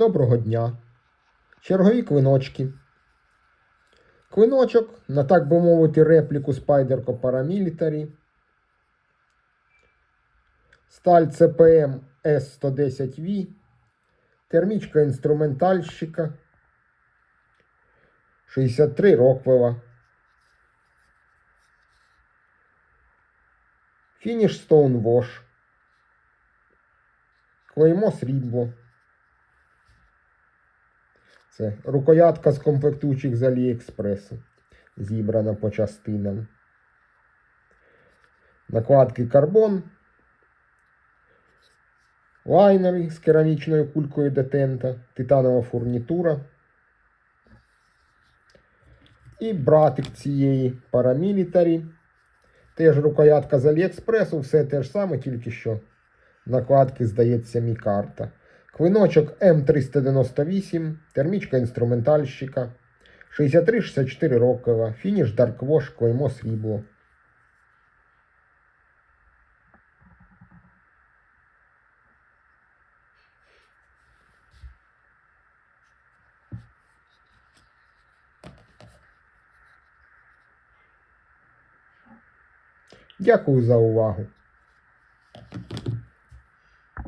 Доброго дня. Чергові квиночки. Квиночок на, так би мовити, репліку Spyderco Paramilitary. Сталь CPM S110V. Термічка інструментальщика. 63 Роквела. Фініш Stonewash. Клеймо срібло. Це рукоятка з комплектуючих з Аліекспресу. Зібрана по частинам. Накладки карбон. Лайнери з керамічною кулькою детента. Титанова фурнітура. І братик цієї парамілітарі. Теж рукоятка з Аліекспресу, все те ж саме, тільки що накладки, здається, мікарта. Квиночок М398, термічка інструментальщика, 63-64 рокова, фініш Дарквош, клеймо срібло. Дякую за увагу.